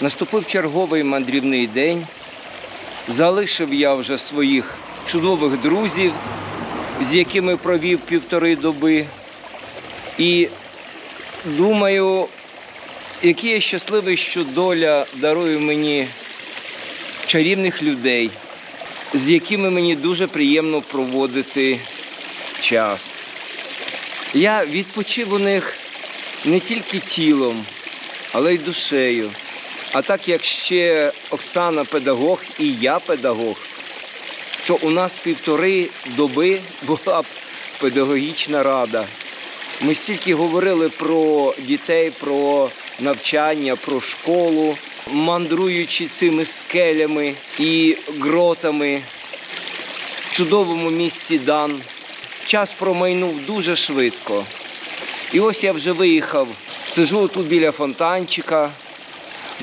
Наступив черговий мандрівний день. Залишив я вже своїх чудових друзів, з якими провів півтори доби. І думаю, який я щасливий, що доля дарує мені чарівних людей, з якими мені дуже приємно проводити час. Я відпочив у них не тільки тілом, але й душею. А так як ще Оксана педагог і я педагог, що у нас півтори доби була б педагогічна рада. Ми стільки говорили про дітей, про навчання, про школу, мандруючи цими скелями і гротами в чудовому місті Дан. Час промайнув дуже швидко. І ось я вже виїхав, сижу тут біля фонтанчика.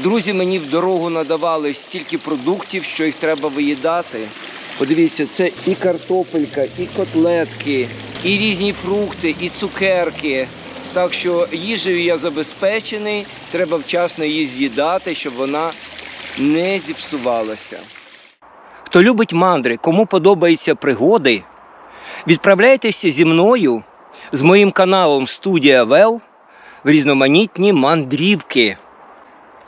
Друзі мені в дорогу надавали стільки продуктів, що їх треба виїдати. Подивіться, це і картопелька, і котлетки, і різні фрукти, і цукерки. Так що їжею я забезпечений, треба вчасно її з'їдати, щоб вона не зіпсувалася. Хто любить мандри, кому подобаються пригоди, відправляйтеся зі мною з моїм каналом Студія Вел в різноманітні мандрівки.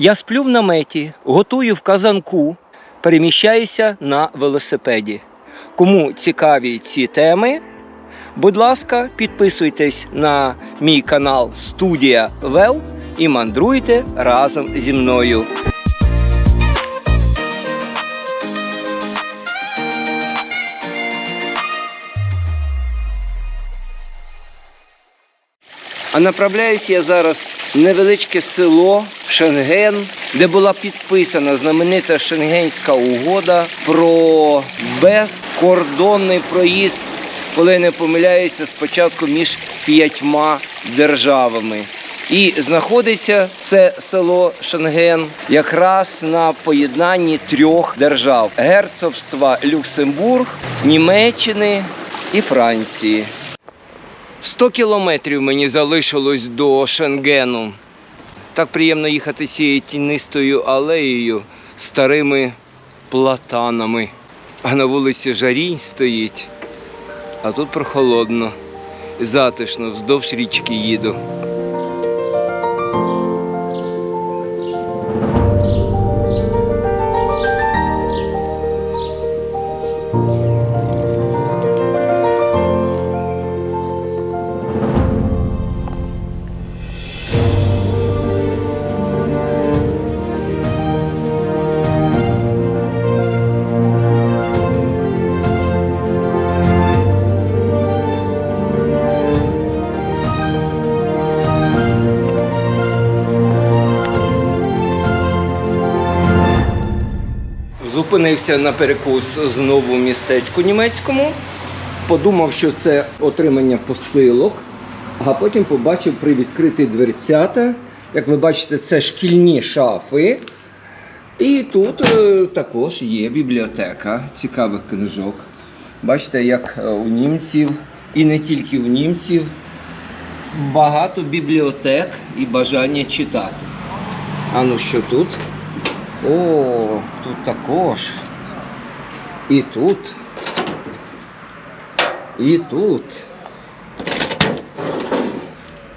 Я сплю в наметі, готую в казанку, переміщаюся на велосипеді. Кому цікаві ці теми, будь ласка, підписуйтесь на мій канал Студія Вел і мандруйте разом зі мною. А направляюся я зараз в невеличке село Шенген, де була підписана знаменита Шенгенська угода про безкордонний проїзд, коли не помиляюся, спочатку між п'ятьма державами. І знаходиться це село Шенген якраз на поєднанні трьох держав: герцогства Люксембург, Німеччини і Франції. 100 кілометрів мені залишилось до Шенгену. Так приємно їхати цією тінистою алеєю старими платанами. А на вулиці Жарінь стоїть. А тут прохолодно, затишно, вздовж річки їду. Зупинився на перекус знову в містечку німецькому. Подумав, що це отримання посилок, а потім побачив привідкриті дверцята. Як ви бачите, це шкільні шафи. І тут е, також є бібліотека цікавих книжок. Бачите, як е, у німців, і не тільки у німців, багато бібліотек і бажання читати. А ну що тут? О, тут також. І тут. І тут.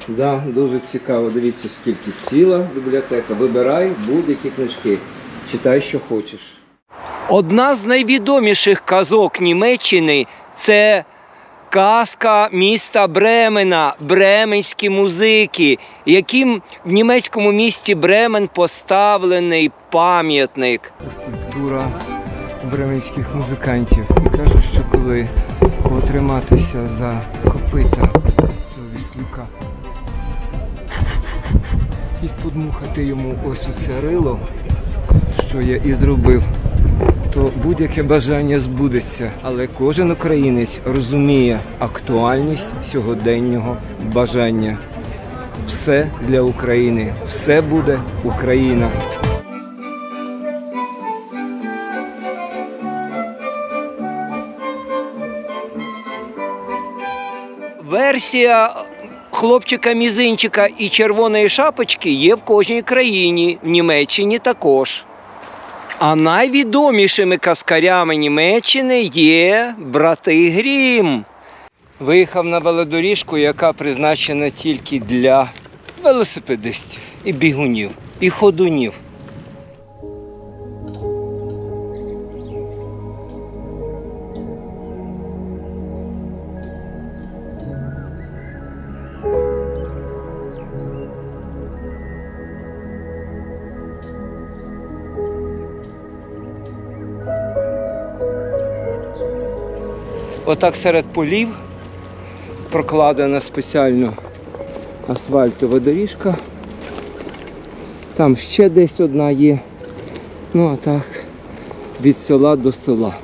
Да, дуже цікаво. Дивіться, скільки ціла бібліотека. Вибирай будь-які книжки. Читай, що хочеш. Одна з найвідоміших казок Німеччини це казка міста Бремена, бременські музики, яким в німецькому місті Бремен поставлений пам'ятник. Скульптура бременських музикантів. І кажуть, що коли потриматися за копита цього віслюка і подмухати йому ось оце рило, що я і зробив, то будь-яке бажання збудеться. Але кожен українець розуміє актуальність сьогоденнього бажання. Все для України, все буде Україна. Версія хлопчика-мізинчика і червоної шапочки є в кожній країні, в Німеччині також. А найвідомішими каскарями Німеччини є брати Грім. Виїхав на велодоріжку, яка призначена тільки для велосипедистів і бігунів, і ходунів. Отак серед полів прокладена спеціально асфальтова доріжка. Там ще десь одна є. Ну а так від села до села,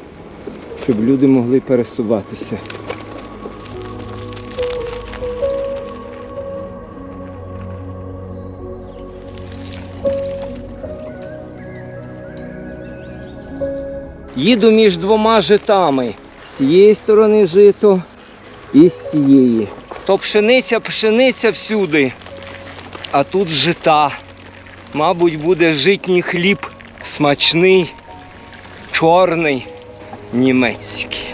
щоб люди могли пересуватися. Їду між двома житами. Цієї сторони жито і з цієї. То пшениця, пшениця всюди, а тут жита. Мабуть, буде житній хліб смачний, чорний, німецький.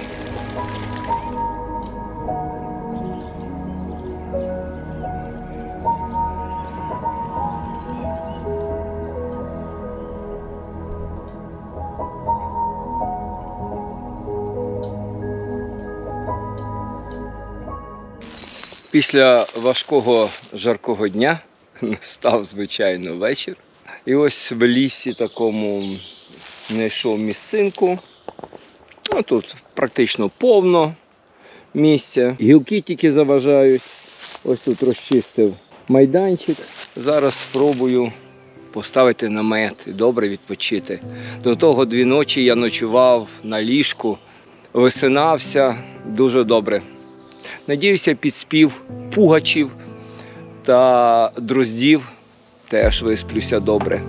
Після важкого жаркого дня настав, звичайно, вечір. І ось в лісі такому знайшов місцинку. Ну, тут практично повно місця. Гілки тільки заважають. Ось тут розчистив майданчик. Зараз спробую поставити намет і добре відпочити. До того дві ночі я ночував на ліжку, висинався дуже добре. Надіюся, підспів пугачів та дроздів теж висплюся добре.